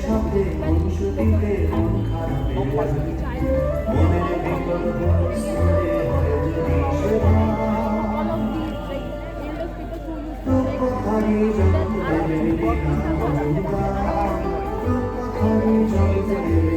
সাথে খুনসুটিতে মন খারাপ মনের বিকল্প স্তরে হয় যদি সেবা রূপকথারি জগতে দেবে না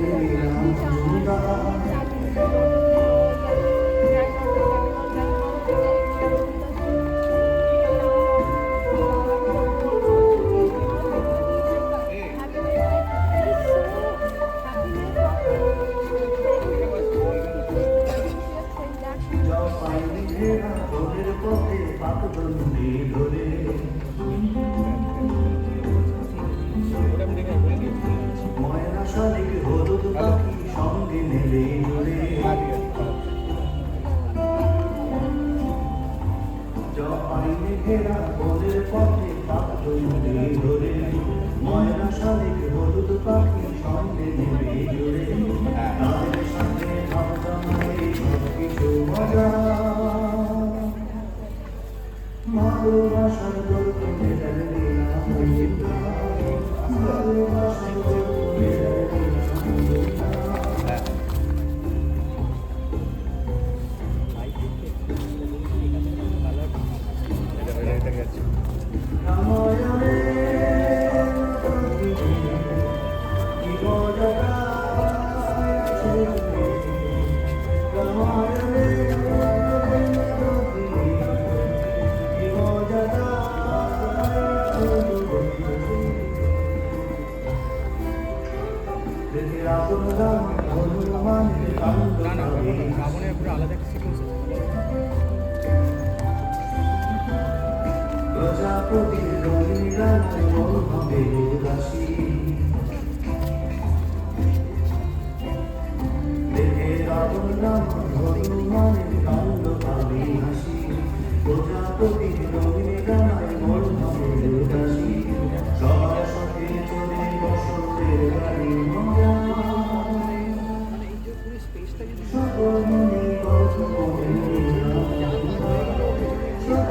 ঘেরা তোদের পথে পাকদণ্ডি ধরে ময়না শালিক হলুদ পাখি ঘেরা পথে ধরে। Thank you. রানায় মন হবে উদাসী দেখে রাবণ রাম